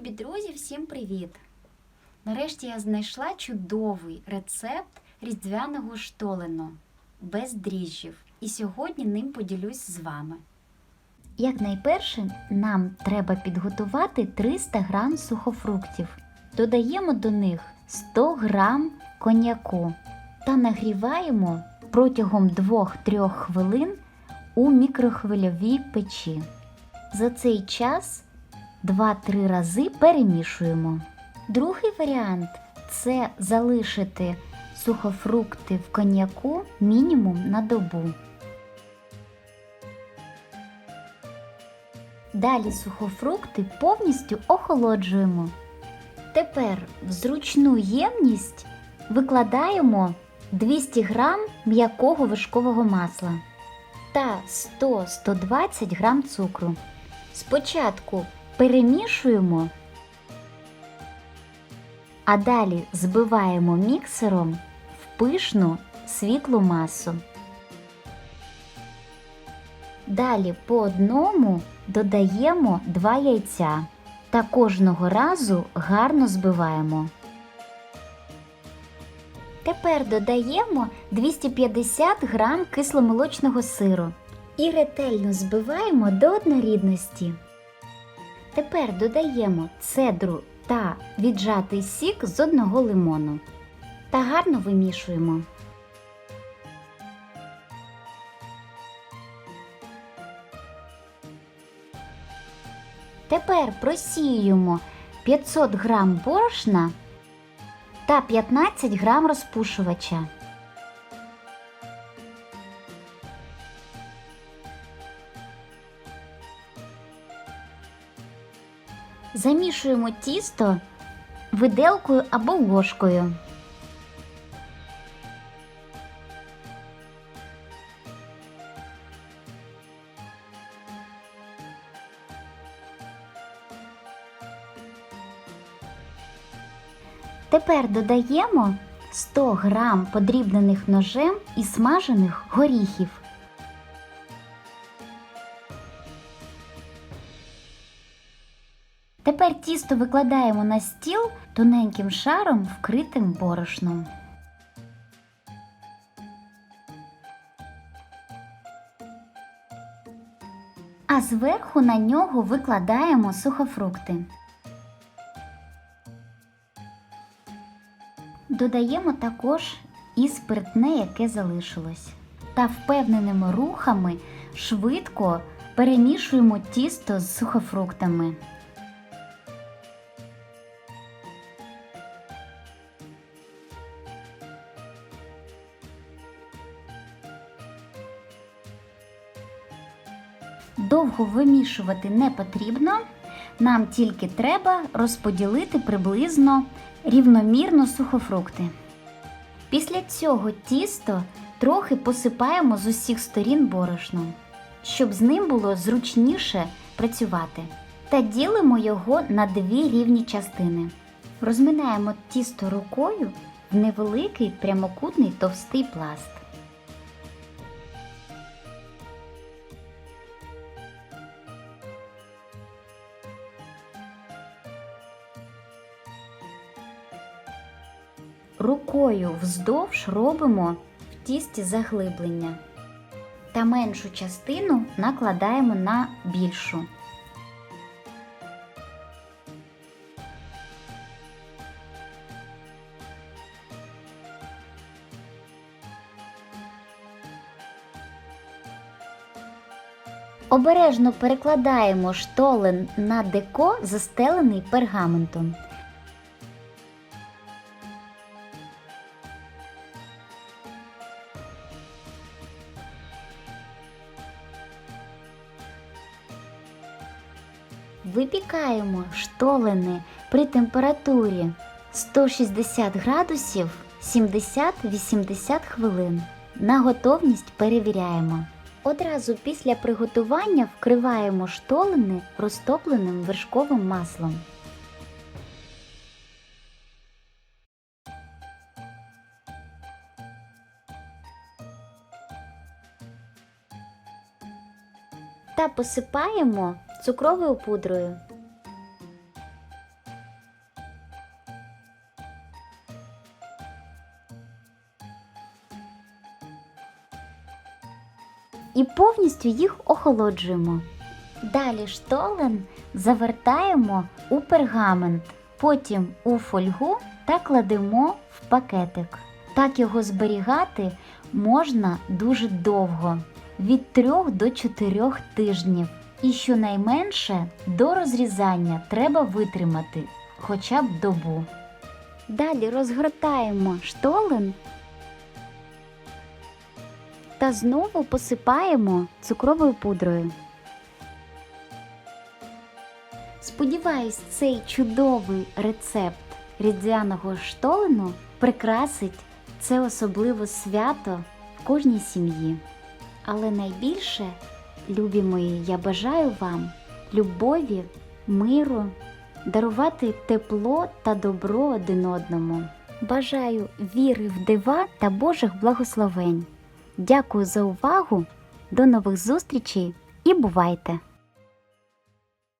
Любі друзі, всім привіт! Нарешті я знайшла чудовий рецепт різдвяного штолену без дріжджів. І сьогодні ним поділюсь з вами. Як найперше, нам треба підготувати 300 г сухофруктів. Додаємо до них 100 г коньяку та нагріваємо протягом 2-3 хвилин у мікрохвильовій печі. За цей час 2-3 рази перемішуємо. Другий варіант це залишити сухофрукти в коньяку мінімум на добу. Далі сухофрукти повністю охолоджуємо. Тепер в зручну ємність викладаємо 200 г м'якого вишкового масла та 100-120 г цукру. Спочатку перемішуємо, а далі збиваємо міксером в пишну світлу масу. Далі по одному додаємо 2 яйця та кожного разу гарно збиваємо. Тепер додаємо 250 г кисломолочного сиру і ретельно збиваємо до однорідності. Тепер додаємо цедру та віджатий сік з одного лимону та гарно вимішуємо. Тепер просіюємо 500 г борошна та 15 г розпушувача. Замішуємо тісто виделкою або ложкою. Тепер додаємо 100 г подрібнених ножем і смажених горіхів. Тепер тісто викладаємо на стіл тоненьким шаром, вкритим борошном. А зверху на нього викладаємо сухофрукти. Додаємо також і спиртне, яке залишилось. Та впевненими рухами швидко перемішуємо тісто з сухофруктами. Довго вимішувати не потрібно, нам тільки треба розподілити приблизно рівномірно сухофрукти. Після цього тісто трохи посипаємо з усіх сторін борошном, щоб з ним було зручніше працювати. Та ділимо його на дві рівні частини. Розминаємо тісто рукою в невеликий прямокутний товстий пласт. Рукою вздовж робимо в тісті заглиблення та меншу частину накладаємо на більшу. Обережно перекладаємо штолен на деко, застелений пергаментом. Випікаємо штолени при температурі 160 градусів 70-80 хвилин. На готовність перевіряємо. Одразу після приготування вкриваємо штолени розтопленим вершковим маслом. Та посипаємо цукровою пудрою. І повністю їх охолоджуємо. Далі штолен завертаємо у пергамент, потім у фольгу та кладемо в пакетик. Так його зберігати можна дуже довго від 3 до 4 тижнів. І щонайменше до розрізання треба витримати хоча б добу. Далі розгортаємо штолен та знову посипаємо цукровою пудрою. Сподіваюсь, цей чудовий рецепт різдвяного штолену прикрасить це особливе свято в кожній сім'ї. Але найбільше, любі мої, я бажаю вам любові, миру, дарувати тепло та добро один одному. Бажаю віри в дива та Божих благословень. Дякую за увагу. До нових зустрічей і бувайте!